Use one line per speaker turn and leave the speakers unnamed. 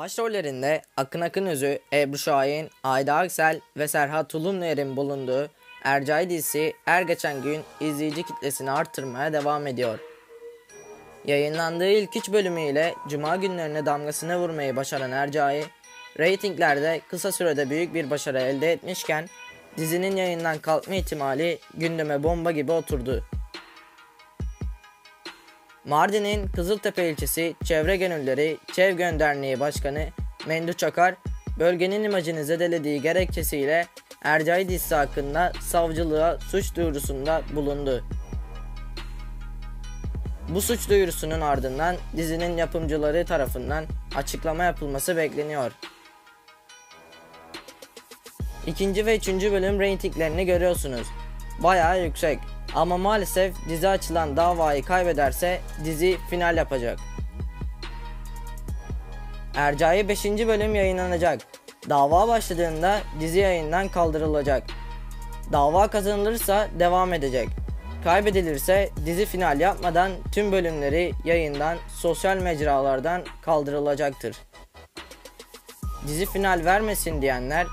Başrollerinde Akın Akın Özü, Ebru Şahin, Ayda Aksel ve Serhat Tulumner'in bulunduğu Ercai dizisi her geçen gün izleyici kitlesini artırmaya devam ediyor. Yayınlandığı ilk üç bölümüyle Cuma günlerine damgasını vurmayı başaran Ercai, reytinglerde kısa sürede büyük bir başarı elde etmişken dizinin yayından kalkma ihtimali gündeme bomba gibi oturdu. Mardin'in Kızıltepe ilçesi Çevre Gönülleri Çevgön Derneği Başkanı Mendu Çakar, bölgenin imajını zedelediği gerekçesiyle Ercai dizisi hakkında savcılığa suç duyurusunda bulundu. Bu suç duyurusunun ardından dizinin yapımcıları tarafından açıklama yapılması bekleniyor. İkinci ve üçüncü bölüm reytinglerini görüyorsunuz. Bayağı yüksek. Ama maalesef dizi açılan davayı kaybederse dizi final yapacak. Ercai 5. bölüm yayınlanacak. Dava başladığında dizi yayından kaldırılacak. Dava kazanılırsa devam edecek. Kaybedilirse dizi final yapmadan tüm bölümleri yayından sosyal mecralardan kaldırılacaktır. Dizi final vermesin diyenler